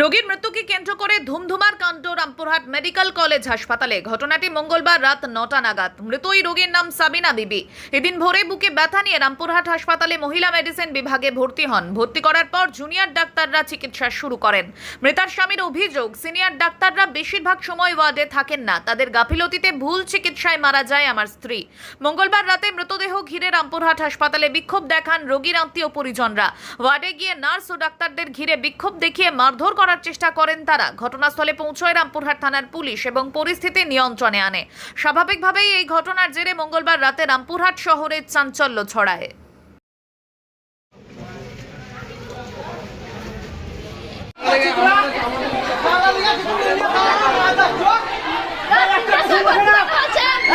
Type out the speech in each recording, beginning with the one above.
রোগীর মৃত্যুকে কেন্দ্র করে ধুমধুমার কাণ্ড রামপুরহাট মেডিকেল কলেজ হাসপাতালে। ঘটনাটি মঙ্গলবার রাত নটা নাগাদ। মৃত ওই রোগীর নাম সাবিনা বিবি। এদিন ভোরে বুকে ব্যথা নিয়ে রামপুরহাট হাসপাতালে মহিলা মেডিসিন বিভাগে ভর্তি হন। ভর্তি করার পর জুনিয়র ডাক্তাররা চিকিৎসা শুরু করেন। মৃতার স্বামীর অভিযোগ, সিনিয়র ডাক্তাররা বেশিরভাগ সময় ওয়ার্ডে থাকেন না। তাদের গাফিলতিতে ভুল চিকিৎসায় মারা যায় আমার স্ত্রী। মঙ্গলবার রাতে মৃতদেহ ঘিরে রামপুরহাট হাসপাতালে বিক্ষোভ দেখান রোগীর আত্মীয় পরিজনরা। ওয়ার্ডে গিয়ে নার্স ও ডাক্তারদের ঘিরে বিক্ষোভ দেখিয়ে মারধর করার চেষ্টা করেন তারা। ঘটনাস্থলে পৌঁছয় রামপুরহাট থানার পুলিশ এবং পরিস্থিতি নিয়ন্ত্রণে আনে। স্বাভাবিকভাবেই এই ঘটনার জেরে মঙ্গলবার রাতে রামপুরহাট শহরে চাঞ্চল্য ছড়ায়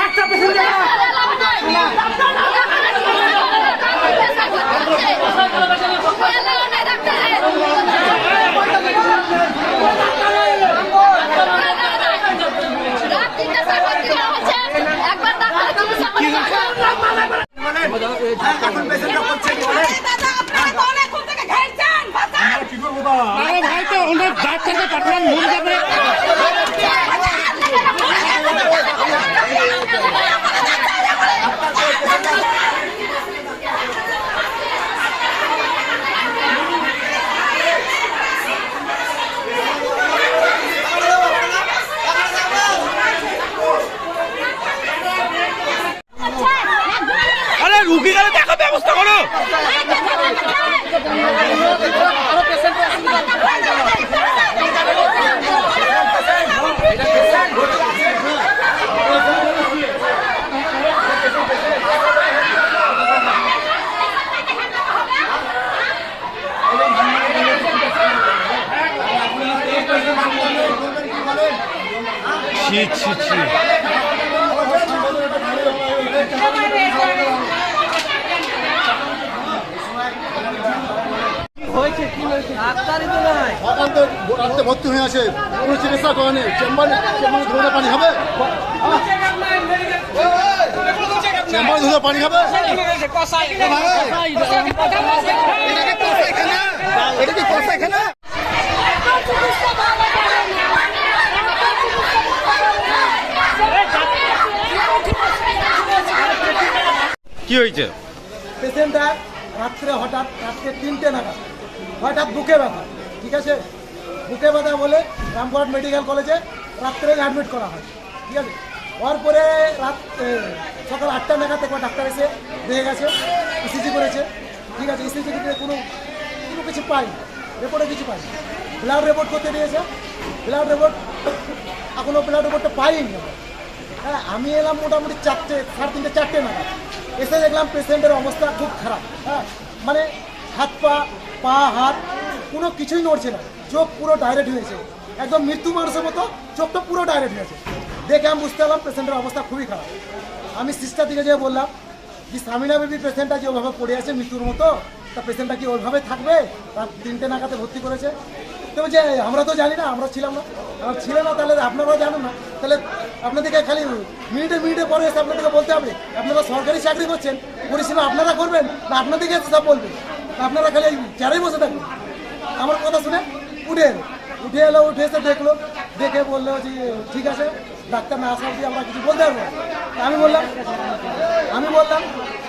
একটা একবার ডাক্তার এখন পেশেন্টটা করছে কি বলেন আরে ভাই তো ওনার ডাক্তারকে পাঠান মরে যাবে আরে রুগী গেলে দেখা ব্যবস্থা করো ছি ছি ছি। ভর্তি হয়ে আছে কোনো চিকিৎসা করেনি চেম্বারে চেম্বারে ধরে পানি হবে? চেম্বারে ধরে পানি হবে? এটা কি কি হয়েছে? পেশেন্টটা রাত্রে হঠাৎ রাত্রে তিনটে নাগাদ। হঠাৎ বুকে ব্যথা, ঠিক আছে? বুকে ব্যথা বলে রামপুরহাট মেডিকেল কলেজে রাত্রে অ্যাডমিট করা হয়, ঠিক আছে? হওয়ার পরে রাত সকাল আটটা নাগাদ একবার ডাক্তার এসে দেখে গেছে ইসিজি করেছে, ঠিক আছে? ইসিজি থেকে কোনো কোনো কিছু পাইনি রিপোর্টে কিছু পাইনি। ব্লাড রিপোর্ট করতে দিয়েছে ব্লাড রিপোর্ট এখনও ব্লাড রিপোর্টটা পাইনি। হ্যাঁ আমি এলাম মোটামুটি চারটে, সাড়ে তিনটে, চারটে নাগাদ। এসে দেখলাম পেশেন্টের অবস্থা খুব খারাপ। হ্যাঁ মানে হাত পা পা, হাত, কোনো কিছুই নড়ছে না। চোখ পুরো ডাইরেক্ট হয়েছে একদম মৃত্যু মানুষের মতো চোখটা পুরো ডাইরেক্ট হয়েছে দেখে আমি বুঝতে পারলাম পেশেন্টের অবস্থা খুবই খারাপ। আমি সিস্টার দিকে যেয়ে বললাম যে সামিনা বেবি পেশেন্টটা যে ওভাবে পড়ে আছে মৃত্যুর মতো? তা পেশেন্টটা কি ওইভাবে থাকবে? তার তিনটে নাগাতে ভর্তি করেছে। তো বলছে আমরা তো জানি না, আমরা ছিলাম না। আমরা ছিল না, তাহলে আপনারাও জানেন না। তাহলে আপনাদেরকে খালি মিনিটে মিনিটে পরে এসে আপনাদেরকে বলতে হবে, আপনারা সরকারি চাকরি করছেন, পরিষেবা আপনারা করবেন না আপনাদেরকে সব বলবেন আপনারা খালি এই চেয়ারেই বসে থাকবেন আমার কথা শুনে উঠে এলো। উঠে এলো, উঠে এসে দেখল। দেখে বলল যে, ঠিক আছে, ডাক্তার না আসা অবধি আমরা কিছু বলতে পারব আমি বললাম আমি বললাম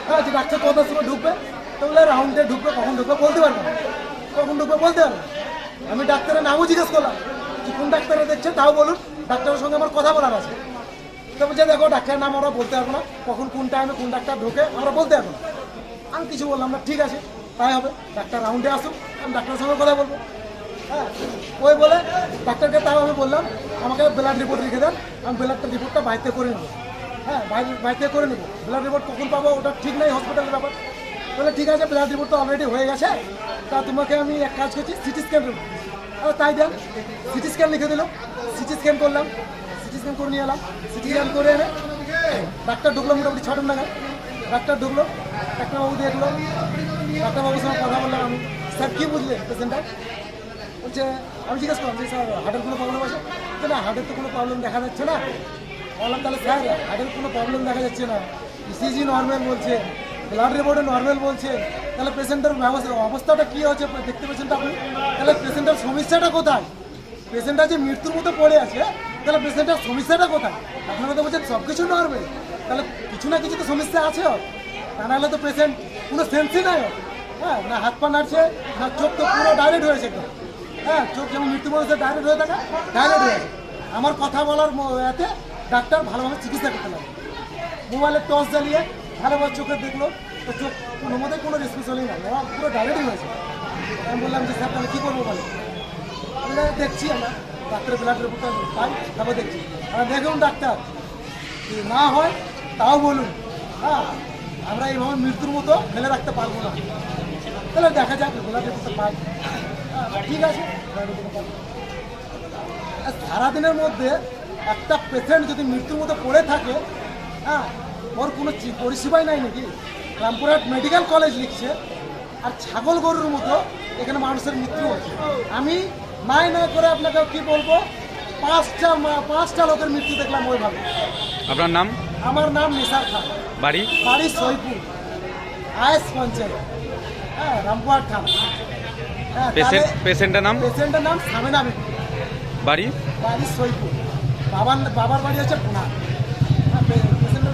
হ্যাঁ যে ডাক্তার কত সময় ঢুকবে? তো বলে রাউন্ডে ঢুকবে, কখন ঢুকবে বলতে পারব কখন ঢুকবে বলতে পারব। আমি ডাক্তারের নামও জিজ্ঞেস করলাম যে কোন ডাক্তারে দেখছেন তাও বলুন, ডাক্তারের সঙ্গে আমার কথা বলার আছে। তো বলছে, দেখো, ডাক্তারের নাম আমরা বলতে পারব না, কখন কোন টাইমে কোন ডাক্তার ঢোকে আমরা বলতে পারব না। আমি কিছু বললাম না, ঠিক আছে, তাই হবে, ডাক্তার রাউন্ডে আসুক, আমি ডাক্তারের সঙ্গে কথা বলব। হ্যাঁ ওই বলে ডাক্তারকে তাও আমি বললাম, আমাকে ব্লাড রিপোর্ট লিখে দেন, আমি ব্লাডটা রিপোর্টটা বাড়িতে করে নেব। হ্যাঁ বাড়িতে করে নেব। ব্লাড রিপোর্ট কখন পাবো, ওটা ঠিক নেই হসপিটালের ব্যাপার। বলে, ঠিক আছে ব্লাড রিপোর্ট তো অলরেডি হয়ে গেছে। তা তোমাকে আমি এক কাজ করছি সিটি স্ক্যান আর, তাই দেন সিটি স্ক্যান লিখে দিল। সিটি স্ক্যান করলাম সিটি স্ক্যান করে নিয়ে এলাম। সিটি স্ক্যান করে এনে, ডাক্তার ঢুকলো মোটামুটি ছটার নাগাদ। ডাক্তার ঢুকলো ডাক্তারবাবু দেখল। ডাক্তারবাবুর সঙ্গে কথা বললাম আমি। স্যার, কী বুঝলেন পেশেন্টটা বলছে, আমি জিজ্ঞেস করলাম, যে স্যার হার্টের কোনো প্রবলেম আছে? তো না হার্টের তো কোনো প্রবলেম দেখা যাচ্ছে না। বললাম, তাহলে স্যার হার্টের কোনো প্রবলেম দেখা যাচ্ছে না। ইসিজি নর্মাল বলছে। ব্লাড রিপোর্টে নর্মাল বলছে তাহলে পেশেন্টের অবস্থাটা কী হচ্ছে দেখতে পেয়েছেন তো আপনি? তাহলে পেশেন্টের সমস্যাটা কোথায়? পেশেন্টটা যে মৃত্যুর মতো পড়ে আছে, তাহলে পেশেন্টের সমস্যাটা কোথায়? আপনারা তো বলছেন সব কিছু নড়বে তাহলে কিছু না কিছু তো সমস্যা আছে। তা নাহলে তো পেশেন্ট কোনো সেন্সই নাই। হ্যাঁ না হাত পা নাড়ছে, না চোখ তো পুরো ডাইরেক্ট হয়েছে একদম। হ্যাঁ চোখ যেমন মৃত্যু বয়সে ডাইরেক্ট হয়ে থাকে ডাইরেক্ট হয়েছে আমার কথা বলার এতে ডাক্তার ভালোভাবে চিকিৎসা করতে লাগে মোবাইলে টর্চ জ্বালিয়ে ভালোভাবে চোখে দেখল তো চোখ কোনো মতে কোনো রেসপন্স না। ওরা পুরো ডাইরেক্টই হয়েছে আমি বললাম যে স্যার তাহলে কী করব বলে আমি বললাম, দেখছি আমরা। ডাক্তারের ব্লাড রিপোর্টটা পাই তারপর দেখছি। আমরা দেখুন ডাক্তার যদি না হয় তাও বলুন। হ্যাঁ আমরা এইভাবে মৃত্যুর মতো ফেলে রাখতে পারব না। তাহলে দেখা যাক ব্লাড রিপোর্টটা পাই। হ্যাঁ, ঠিক আছে। সারাদিনের মধ্যে একটা পেশেন্ট যদি মৃত্যুর মতো পড়ে থাকে হ্যাঁ ওর কোনো পরিষেবাই নাই নাকি? রামপুরহাট মেডিকেল কলেজ লিখছে। আর ছাগল গরুর মতো এখানে মানুষের মৃত্যু হচ্ছে। আমি নাই না করে আপনাকে কি বলব? পাঁচটা পাঁচটা লোকের মৃত্যু দেখলাম ওইভাবে। আপনার নাম? আমার নাম নিসার খান। বাড়ি? বাড়ি সইপুর আয়েস পঞ্চায়েত। হ্যাঁ রামপুরহাট থানা। হ্যাঁ পেশেন্ট পেশেন্টের নাম? পেশেন্টের নাম সামিনা বাড়ি? বাড়ি সইপুর বাবার বাবার বাড়ি হচ্ছে পুনা হ্যাঁ, পে- পেশেন্টের বাবার বাড়ি পুনা